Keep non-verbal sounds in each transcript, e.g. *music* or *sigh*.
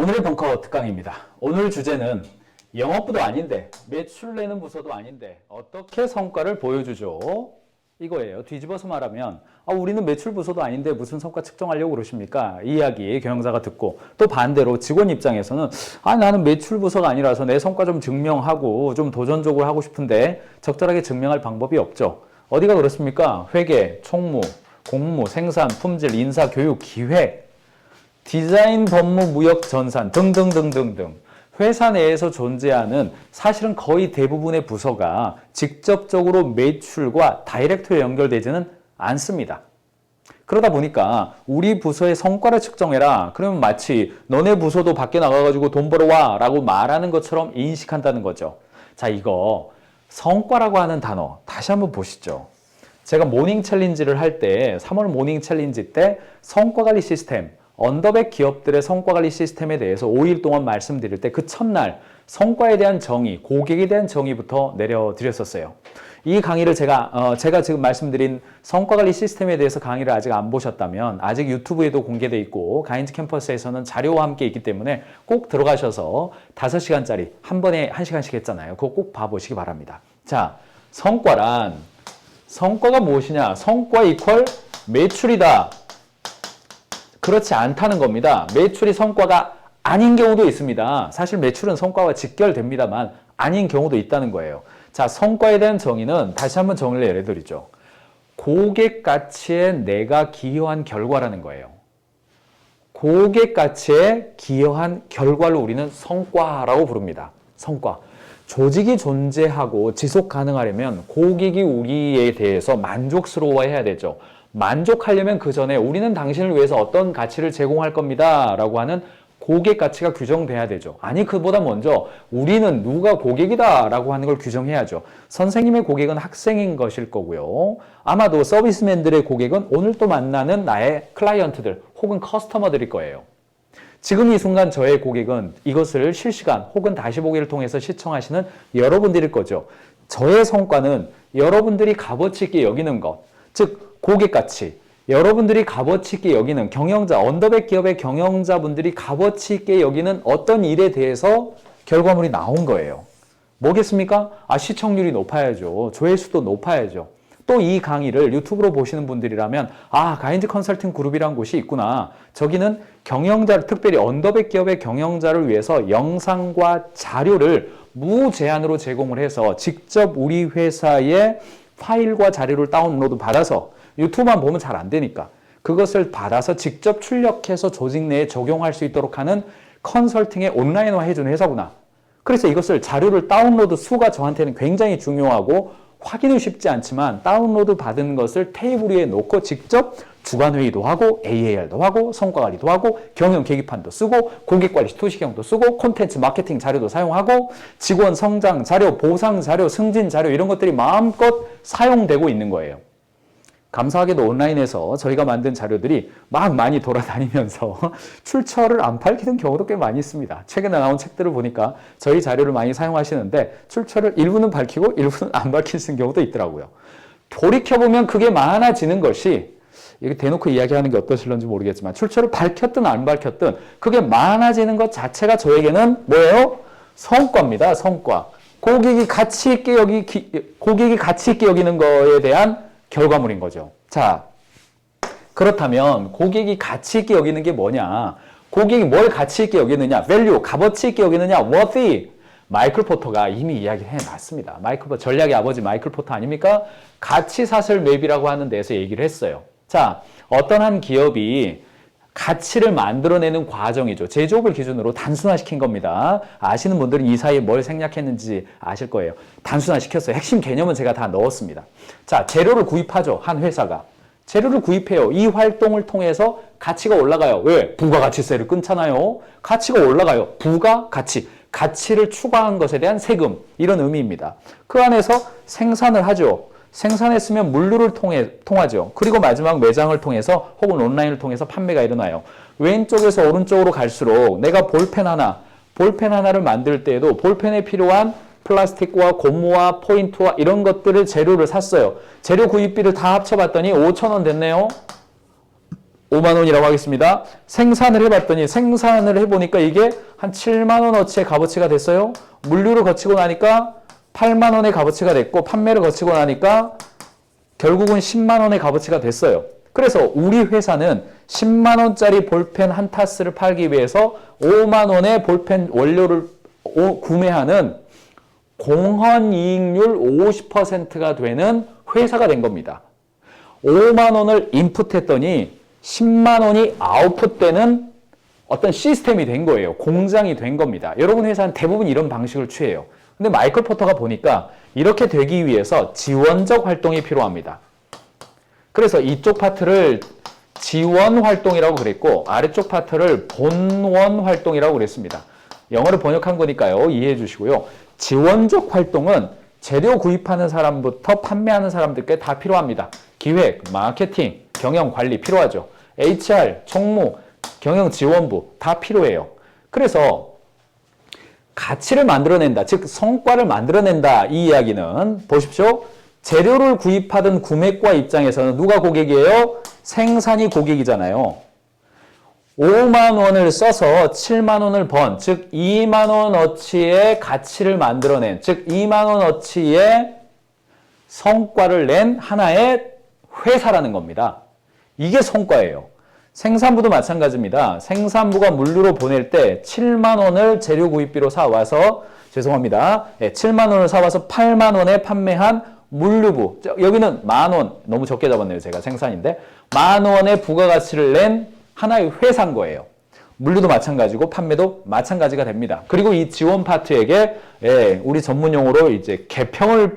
오늘의 벙커 특강입니다. 오늘 주제는 영업부도 아닌데 매출 내는 부서도 아닌데 어떻게 성과를 보여주죠? 이거예요. 뒤집어서 말하면 아, 우리는 매출 부서도 아닌데 무슨 성과 측정하려고 그러십니까? 이 이야기 경영자가 듣고 또 반대로 직원 입장에서는 아 나는 매출 부서가 아니라서 내 성과 좀 증명하고 좀 도전적으로 하고 싶은데 적절하게 증명할 방법이 없죠. 어디가 그렇습니까? 회계, 총무, 공무, 생산, 품질, 인사, 교육, 기획 디자인, 법무, 무역, 전산 등등등등등 회사 내에서 존재하는 사실은 거의 대부분의 부서가 직접적으로 매출과 다이렉트로 연결되지는 않습니다. 그러다 보니까 우리 부서의 성과를 측정해라. 그러면 마치 너네 부서도 밖에 나가가지고 돈 벌어와 라고 말하는 것처럼 인식한다는 거죠. 자, 이거 성과라고 하는 단어 다시 한번 보시죠. 제가 모닝 챌린지를 할 때 3월 모닝 챌린지 때 성과 관리 시스템 언더백 기업들의 성과 관리 시스템에 대해서 5일 동안 말씀드릴 때 그 첫날 성과에 대한 정의, 고객에 대한 정의부터 내려드렸었어요. 이 강의를 제가 어, 제가 지금 말씀드린 성과 관리 시스템에 대해서 강의를 아직 안 보셨다면 아직 유튜브에도 공개돼 있고 가인즈 캠퍼스에서는 자료와 함께 있기 때문에 꼭 들어가셔서 5시간짜리 한 번에 1시간씩 했잖아요. 그거 꼭 봐보시기 바랍니다. 자, 성과란 성과가 무엇이냐? 성과 이퀄 매출이다. 그렇지 않다는 겁니다. 매출이 성과가 아닌 경우도 있습니다. 사실 매출은 성과와 직결됩니다만 아닌 경우도 있다는 거예요. 자, 성과에 대한 정의는 다시 한번 정의를 내려드리죠. 고객 가치에 내가 기여한 결과라는 거예요. 고객 가치에 기여한 결과를 우리는 성과라고 부릅니다. 성과. 조직이 존재하고 지속 가능하려면 고객이 우리에 대해서 만족스러워해야 되죠. 만족하려면 그 전에 우리는 당신을 위해서 어떤 가치를 제공할 겁니다. 라고 하는 고객 가치가 규정돼야 되죠. 아니, 그보다 먼저 우리는 누가 고객이다. 라고 하는 걸 규정해야죠. 선생님의 고객은 학생인 것일 거고요. 아마도 서비스맨들의 고객은 오늘 또 만나는 나의 클라이언트들 혹은 커스터머들일 거예요. 지금 이 순간 저의 고객은 이것을 실시간 혹은 다시 보기를 통해서 시청하시는 여러분들일 거죠. 저의 성과는 여러분들이 값어치 있게 여기는 것, 즉 고객 가치, 여러분들이 값어치 있게 여기는 경영자, 언더백 기업의 경영자분들이 값어치 있게 여기는 어떤 일에 대해서 결과물이 나온 거예요. 뭐겠습니까? 아, 시청률이 높아야죠. 조회수도 높아야죠. 또 이 강의를 유튜브로 보시는 분들이라면 아, 가인즈 컨설팅 그룹이란 곳이 있구나. 저기는 경영자를 특별히 언더백 기업의 경영자를 위해서 영상과 자료를 무제한으로 제공을 해서 직접 우리 회사의 파일과 자료를 다운로드 받아서 유튜브만 보면 잘 안 되니까 그것을 받아서 직접 출력해서 조직 내에 적용할 수 있도록 하는 컨설팅의 온라인화 해주는 회사구나. 그래서 이것을 자료를 다운로드 수가 저한테는 굉장히 중요하고 확인은 쉽지 않지만 다운로드 받은 것을 테이블 위에 놓고 직접 주간 회의도 하고 AAR도 하고 성과 관리도 하고 경영 계기판도 쓰고 고객 관리 투시경도 쓰고 콘텐츠 마케팅 자료도 사용하고 직원 성장 자료, 보상 자료, 승진 자료 이런 것들이 마음껏 사용되고 있는 거예요. 감사하게도 온라인에서 저희가 만든 자료들이 막 많이 돌아다니면서 *laughs* 출처를 안 밝히는 경우도 꽤 많이 있습니다. 최근에 나온 책들을 보니까 저희 자료를 많이 사용하시는데 출처를 일부는 밝히고 일부는 안 밝히시는 경우도 있더라고요. 돌이켜보면 그게 많아지는 것이 이게 대놓고 이야기하는 게 어떠실런지 모르겠지만 출처를 밝혔든 안 밝혔든 그게 많아지는 것 자체가 저에게는 뭐예요? 성과입니다. 성과. 고객이 가치 있게 여기 고객이 가치 있게 여기는 거에 대한 결과물인 거죠. 자, 그렇다면 고객이 가치 있게 여기는 게 뭐냐? 고객이 뭘 가치 있게 여기느냐? value, 값어치 있게 여기느냐? worthy. 마이클 포터가 이미 이야기해 놨습니다. 마이클 포터, 전략의 아버지 마이클 포터 아닙니까? 가치 사슬 맵이라고 하는 데서 얘기를 했어요. 자, 어떤 한 기업이 가치를 만들어내는 과정이죠. 제조업을 기준으로 단순화시킨 겁니다. 아시는 분들은 이 사이에 뭘 생략했는지 아실 거예요. 단순화시켰어요. 핵심 개념은 제가 다 넣었습니다. 자, 재료를 구입하죠. 한 회사가. 재료를 구입해요. 이 활동을 통해서 가치가 올라가요. 왜? 부가가치세를 끊잖아요. 가치가 올라가요. 부가가치. 가치를 추가한 것에 대한 세금. 이런 의미입니다. 그 안에서 생산을 하죠. 생산했으면 물류를 통해 통하죠. 그리고 마지막 매장을 통해서 혹은 온라인을 통해서 판매가 일어나요. 왼쪽에서 오른쪽으로 갈수록 내가 볼펜 하나, 볼펜 하나를 만들 때에도 볼펜에 필요한 플라스틱과 고무와 포인트와 이런 것들을 재료를 샀어요. 재료 구입비를 다 합쳐봤더니 5천 원 됐네요. 5만 원이라고 하겠습니다. 생산을 해봤더니 생산을 해보니까 이게 한 7만 원어치의 값어치가 됐어요. 물류를 거치고 나니까 8만 원의 값어치가 됐고 판매를 거치고 나니까 결국은 10만 원의 값어치가 됐어요. 그래서 우리 회사는 10만 원짜리 볼펜 한 타스를 팔기 위해서 5만 원의 볼펜 원료를 오- 구매하는 공헌 이익률 50%가 되는 회사가 된 겁니다. 5만 원을 인풋했더니 10만 원이 아웃풋되는 어떤 시스템이 된 거예요. 공장이 된 겁니다. 여러분 회사는 대부분 이런 방식을 취해요. 근데 마이클 포터가 보니까 이렇게 되기 위해서 지원적 활동이 필요합니다. 그래서 이쪽 파트를 지원 활동이라고 그랬고 아래쪽 파트를 본원 활동이라고 그랬습니다. 영어를 번역한 거니까요. 이해해 주시고요. 지원적 활동은 재료 구입하는 사람부터 판매하는 사람들께 다 필요합니다. 기획, 마케팅, 경영 관리 필요하죠. HR, 총무, 경영 지원부 다 필요해요. 그래서 가치를 만들어낸다, 즉 성과를 만들어낸다 이 이야기는 보십시오. 재료를 구입하던 구매과 입장에서는 누가 고객이에요? 생산이 고객이잖아요. 5만 원을 써서 7만 원을 번, 즉 2만 원어치의 가치를 만들어낸, 즉 2만 원어치의 성과를 낸 하나의 회사라는 겁니다. 이게 성과예요. 생산부도 마찬가지입니다. 생산부가 물류로 보낼 때 7만 원을 재료 구입비로 사 와서 죄송합니다. 예, 7만 원을 사 와서 8만 원에 판매한 물류부. 저, 여기는 만 원, 너무 적게 잡았네요. 제가 생산인데. 만 원의 부가가치를 낸 하나의 회사인 거예요. 물류도 마찬가지고 판매도 마찬가지가 됩니다. 그리고 이 지원 파트에게 예, 우리 전문 용어로 이제 개평을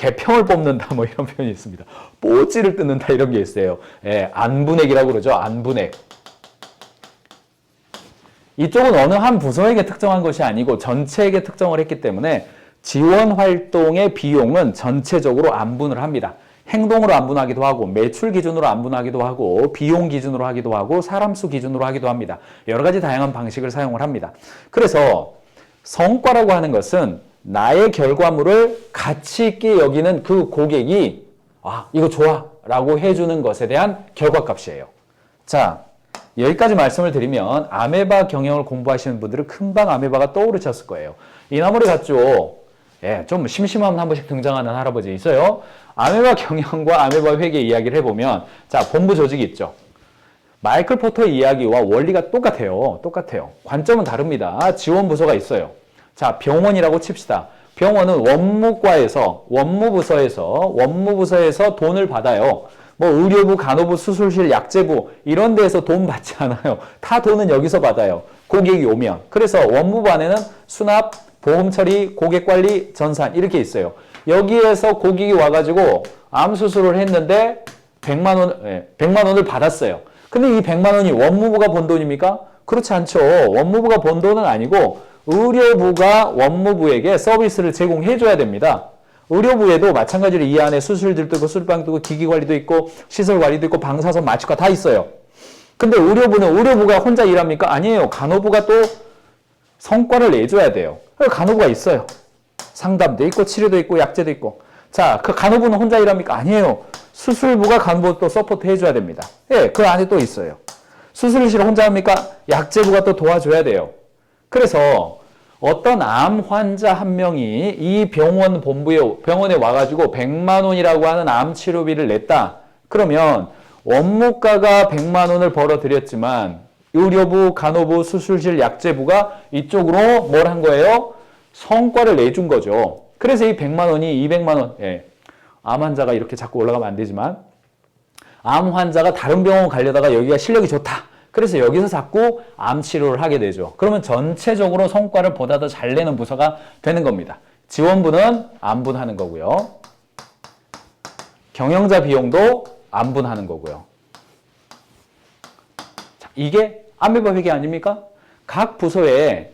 개평을 뽑는다 뭐 이런 표현이 있습니다. 뽀찌를 뜯는다 이런 게 있어요. 예, 안분액이라고 그러죠. 안분액. 이쪽은 어느 한 부서에게 특정한 것이 아니고 전체에게 특정을 했기 때문에 지원 활동의 비용은 전체적으로 안분을 합니다. 행동으로 안분하기도 하고 매출 기준으로 안분하기도 하고 비용 기준으로 하기도 하고 사람 수 기준으로 하기도 합니다. 여러 가지 다양한 방식을 사용을 합니다. 그래서 성과라고 하는 것은 나의 결과물을 가치 있게 여기는 그 고객이 아 이거 좋아 라고 해주는 것에 대한 결과값이에요. 자 여기까지 말씀을 드리면 아메바 경영을 공부하시는 분들은 금방 아메바가 떠오르셨을 거예요. 이나물에 갔죠. 예, 좀 심심하면 한 번씩 등장하는 할아버지 있어요. 아메바 경영과 아메바 회계 이야기를 해보면 자 본부 조직이 있죠. 마이클 포터의 이야기와 원리가 똑같아요. 똑같아요. 관점은 다릅니다. 지원 부서가 있어요. 자, 병원이라고 칩시다. 병원은 원무과에서, 원무부서에서, 원무부서에서 돈을 받아요. 뭐 의료부, 간호부, 수술실, 약제부 이런 데에서 돈 받지 않아요. 다 돈은 여기서 받아요. 고객이 오면. 그래서 원무부 안에는 수납, 보험 처리, 고객 관리, 전산 이렇게 있어요. 여기에서 고객이 와가지고 암 수술을 했는데 100만 원, 예, 100만 원을 받았어요. 근데 이 100만 원이 원무부가 번 돈입니까? 그렇지 않죠. 원무부가 번 돈은 아니고 의료부가 원무부에게 서비스를 제공해 줘야 됩니다. 의료부에도 마찬가지로 이 안에 수술들도 있고 술방도 있고 기기 관리도 있고 시설 관리도 있고 방사선 마취과 다 있어요. 근데 의료부는 의료부가 혼자 일합니까? 아니에요. 간호부가 또 성과를 내줘야 돼요. 간호부가 있어요. 상담도 있고 치료도 있고 약제도 있고. 자, 그 간호부는 혼자 일합니까? 아니에요. 수술부가 간호부 또 서포트 해줘야 됩니다. 예, 그 안에 또 있어요. 수술실 혼자 합니까? 약제부가 또 도와줘야 돼요. 그래서 어떤 암 환자 한 명이 이 병원 본부에 병원에 와가지고 100만 원이라고 하는 암 치료비를 냈다. 그러면 원무가가 100만 원을 벌어들였지만 의료부, 간호부, 수술실, 약제부가 이쪽으로 뭘 한 거예요? 성과를 내준 거죠. 그래서 이 100만 원이 200만 원, 예. 암 환자가 이렇게 자꾸 올라가면 안 되지만 암 환자가 다른 병원 가려다가 여기가 실력이 좋다. 그래서 여기서 자꾸 암 치료를 하게 되죠. 그러면 전체적으로 성과를 보다 더 잘 내는 부서가 되는 겁니다. 지원부는 안분하는 거고요. 경영자 비용도 안분하는 거고요. 자, 이게 아메바 회계 아닙니까? 각 부서에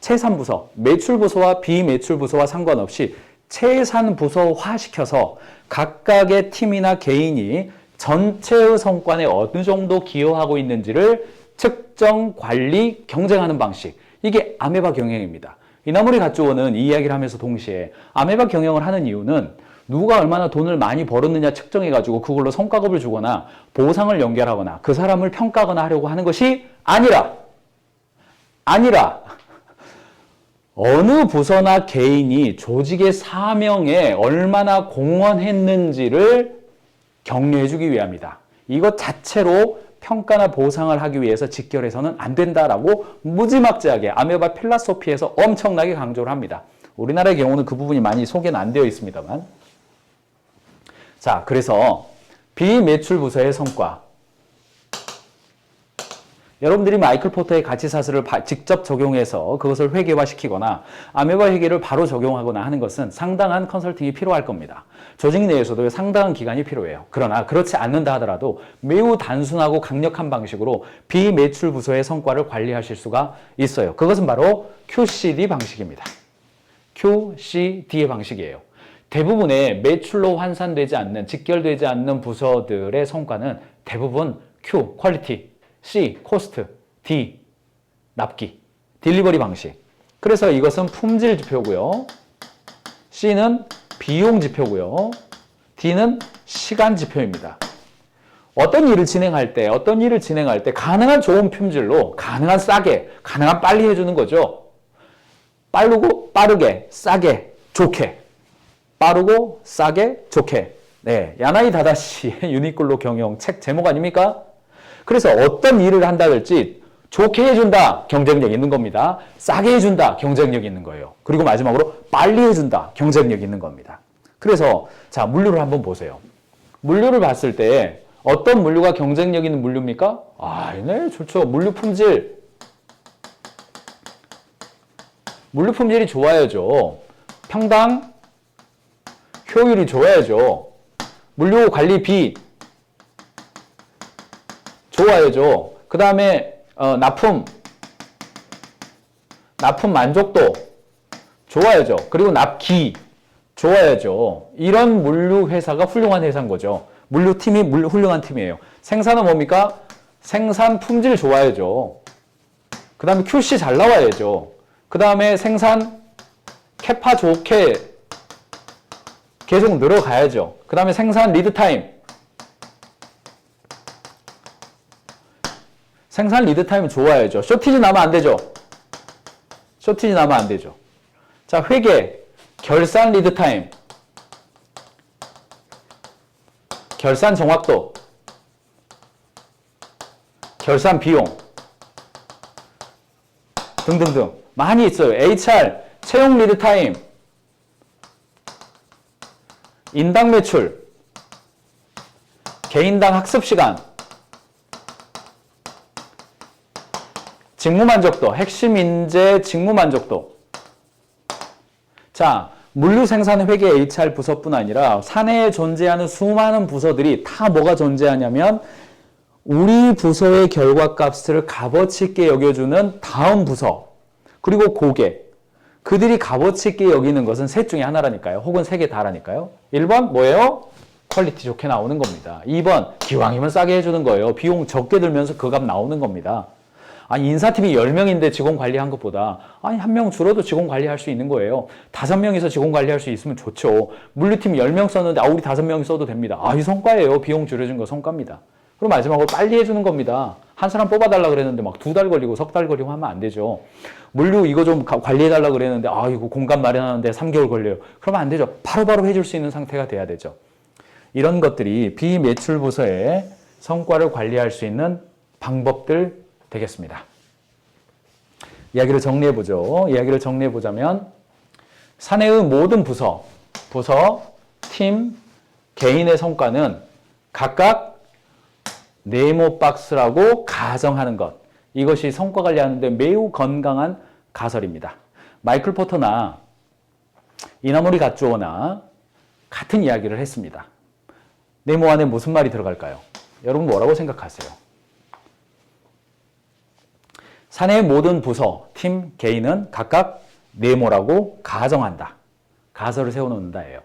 채산 부서, 매출 부서와 비매출 부서와 상관없이 채산 부서화 시켜서 각각의 팀이나 개인이 전체의 성과에 어느 정도 기여하고 있는지를 측정, 관리, 경쟁하는 방식. 이게 아메바 경영입니다. 이나무리 가쪼는 이 이야기를 하면서 동시에 아메바 경영을 하는 이유는 누가 얼마나 돈을 많이 벌었느냐 측정해가지고 그걸로 성과급을 주거나 보상을 연결하거나 그 사람을 평가하거나 하려고 하는 것이 아니라 아니라 어느 부서나 개인이 조직의 사명에 얼마나 공헌했는지를 격려해주기 위함이다. 이것 자체로 평가나 보상을 하기 위해서 직결해서는 안 된다라고 무지막지하게 아메바 필라소피에서 엄청나게 강조를 합니다. 우리나라의 경우는 그 부분이 많이 소개는 안 되어 있습니다만. 자, 그래서 비매출 부서의 성과. 여러분들이 마이클 포터의 가치사슬을 바- 직접 적용해서 그것을 회계화시키거나 아메바 회계를 바로 적용하거나 하는 것은 상당한 컨설팅이 필요할 겁니다. 조직 내에서도 상당한 기간이 필요해요. 그러나 그렇지 않는다 하더라도 매우 단순하고 강력한 방식으로 비매출 부서의 성과를 관리하실 수가 있어요. 그것은 바로 QCD 방식입니다. QCD의 방식이에요. 대부분의 매출로 환산되지 않는, 직결되지 않는 부서들의 성과는 대부분 Q, 퀄리티, C, 코스트, D, 납기, 딜리버리 방식. 그래서 이것은 품질 지표고요. C는 비용 지표고요. D는 시간 지표입니다. 어떤 일을 진행할 때, 어떤 일을 진행할 때 가능한 좋은 품질로, 가능한 싸게, 가능한 빨리 해주는 거죠. 빠르고 빠르게, 싸게, 좋게. 빠르고 싸게, 좋게. 네, 야나이 다다시의 *laughs* 유니클로 경영 책 제목 아닙니까? 그래서 어떤 일을 한다 할지 좋게 해준다, 경쟁력 있는 겁니다. 싸게 해준다, 경쟁력 있는 거예요. 그리고 마지막으로 빨리 해준다, 경쟁력 있는 겁니다. 그래서 자 물류를 한번 보세요. 물류를 봤을 때 어떤 물류가 경쟁력 있는 물류입니까? 아, 네, 좋죠. 물류 품질. 물류 품질이 좋아야죠. 평당 효율이 좋아야죠. 물류 관리비 좋아야죠. 그 다음에 어, 납품 납품 만족도 좋아야죠. 그리고 납기 좋아야죠. 이런 물류 회사가 훌륭한 회사인 거죠. 물류 팀이 물류 훌륭한 팀이에요. 생산은 뭡니까? 생산 품질 좋아야죠. 그 다음에 QC 잘 나와야죠. 그 다음에 생산 캐파 좋게 계속 늘어가야죠. 그 다음에 생산 리드 타임. 생산 리드 타임 좋아야죠. 쇼티지 나면 안 되죠. 쇼티지 나면 안 되죠. 자, 회계, 결산 리드 타임. 결산 정확도. 결산 비용. 등등등. 많이 있어요. HR, 채용 리드 타임. 인당 매출, 개인당 학습 시간, 직무 만족도, 핵심 인재 직무 만족도. 자, 물류 생산 회계 HR 부서뿐 아니라 사내에 존재하는 수많은 부서들이 다 뭐가 존재하냐면 우리 부서의 결과값을 값어치 있게 여겨주는 다음 부서, 그리고 고객, 그들이 값어치 있게 여기는 것은 셋 중에 하나라니까요. 혹은 세 개 다라니까요. 1번 뭐예요? 퀄리티 좋게 나오는 겁니다. 2번 기왕이면 싸게 해주는 거예요. 비용 적게 들면서 그 값 나오는 겁니다. 아니 인사팀이 10명인데 직원 관리한 것보다 아니 한 명 줄어도 직원 관리할 수 있는 거예요. 다섯 명이서 직원 관리할 수 있으면 좋죠. 물류팀 10명 썼는데 아 우리 다섯 명이 써도 됩니다. 아 이 성과예요. 비용 줄여준 거 성과입니다. 그럼 마지막으로 빨리 해주는 겁니다. 한 사람 뽑아달라 그랬는데 막 두 달 걸리고 석 달 걸리고 하면 안 되죠. 물류 이거 좀 가- 관리해달라 그랬는데 아 이거 공간 마련하는데 3개월 걸려요. 그러면 안 되죠. 바로 바로 해줄 수 있는 상태가 돼야 되죠. 이런 것들이 비매출 부서의 성과를 관리할 수 있는 방법들 되겠습니다. 이야기를 정리해 보죠. 이야기를 정리해 보자면 사내의 모든 부서, 부서, 팀, 개인의 성과는 각각 네모 박스라고 가정하는 것. 이것이 성과 관리하는데 매우 건강한 가설입니다. 마이클 포터나 이나모리 가쪼나 같은 이야기를 했습니다. 네모 안에 무슨 말이 들어갈까요? 여러분 뭐라고 생각하세요? 사내의 모든 부서, 팀, 개인은 각각 네모라고 가정한다. 가설을 세워놓는다예요.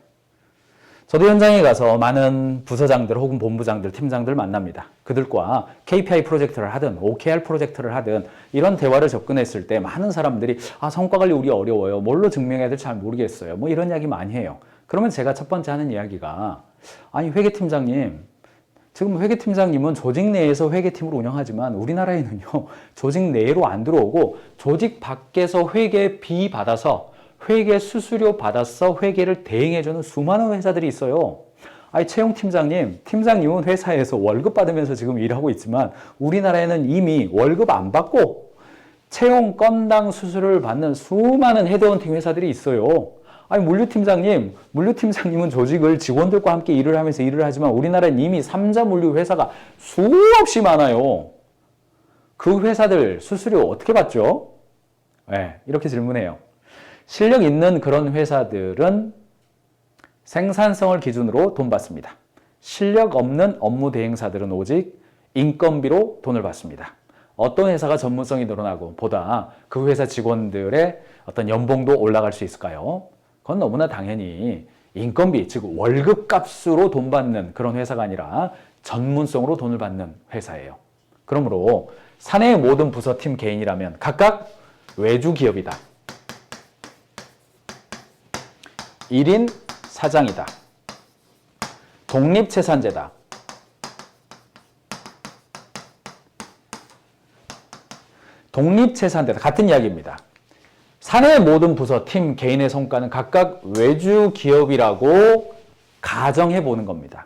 저도 현장에 가서 많은 부서장들 혹은 본부장들, 팀장들 만납니다. 그들과 KPI 프로젝트를 하든 OKR 프로젝트를 하든 이런 대화를 접근했을 때 많은 사람들이 아 성과 관리 우리 어려워요. 뭘로 증명해야 될지 잘 모르겠어요. 뭐 이런 이야기 많이 해요. 그러면 제가 첫 번째 하는 이야기가 아니 회계팀장님 지금 회계팀장님은 조직 내에서 회계팀을 운영하지만 우리나라에는요 *laughs* 조직 내로 안 들어오고 조직 밖에서 회계비 받아서 회계 수수료 받아서 회계를 대행해주는 수많은 회사들이 있어요. 아니 채용 팀장님, 팀장님은 회사에서 월급 받으면서 지금 일하고 있지만 우리나라에는 이미 월급 안 받고 채용 건당 수수료를 받는 수많은 헤드헌팅 회사들이 있어요. 아니 물류팀장님, 물류팀장님은 조직을 직원들과 함께 일을 하면서 일을 하지만 우리나라는 이미 삼자 물류 회사가 수없이 많아요. 그 회사들 수수료 어떻게 받죠? 네, 이렇게 질문해요. 실력 있는 그런 회사들은 생산성을 기준으로 돈 받습니다. 실력 없는 업무 대행사들은 오직 인건비로 돈을 받습니다. 어떤 회사가 전문성이 늘어나고 보다 그 회사 직원들의 어떤 연봉도 올라갈 수 있을까요? 그건 너무나 당연히 인건비, 즉 월급 값으로 돈 받는 그런 회사가 아니라 전문성으로 돈을 받는 회사예요. 그러므로 사내의 모든 부서 팀 개인이라면 각각 외주 기업이다. 1인 사장이다. 독립재산제다. 독립재산제다. 같은 이야기입니다. 사내 모든 부서, 팀, 개인의 성과는 각각 외주 기업이라고 가정해 보는 겁니다.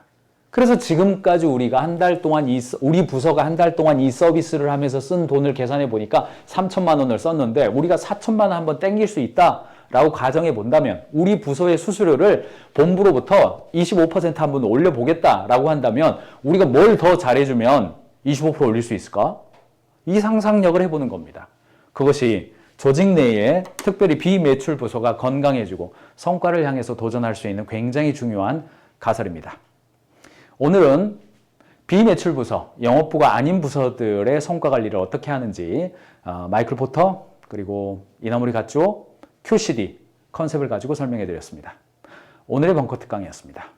그래서 지금까지 우리가 한 달 동안 이, 서- 우리 부서가 한 달 동안 이 서비스를 하면서 쓴 돈을 계산해 보니까 3천만 원을 썼는데 우리가 4천만 원 한번 땡길 수 있다라고 가정해 본다면 우리 부서의 수수료를 본부로부터 25% 한번 올려 보겠다라고 한다면 우리가 뭘 더 잘해주면 25% 올릴 수 있을까? 이 상상력을 해보는 겁니다. 그것이 조직 내에 특별히 비매출 부서가 건강해지고 성과를 향해서 도전할 수 있는 굉장히 중요한 가설입니다. 오늘은 비매출 부서, 영업부가 아닌 부서들의 성과 관리를 어떻게 하는지 어, 마이클 포터 그리고 이나무리 가쪼 QCD 컨셉을 가지고 설명해 드렸습니다. 오늘의 벙커 특강이었습니다.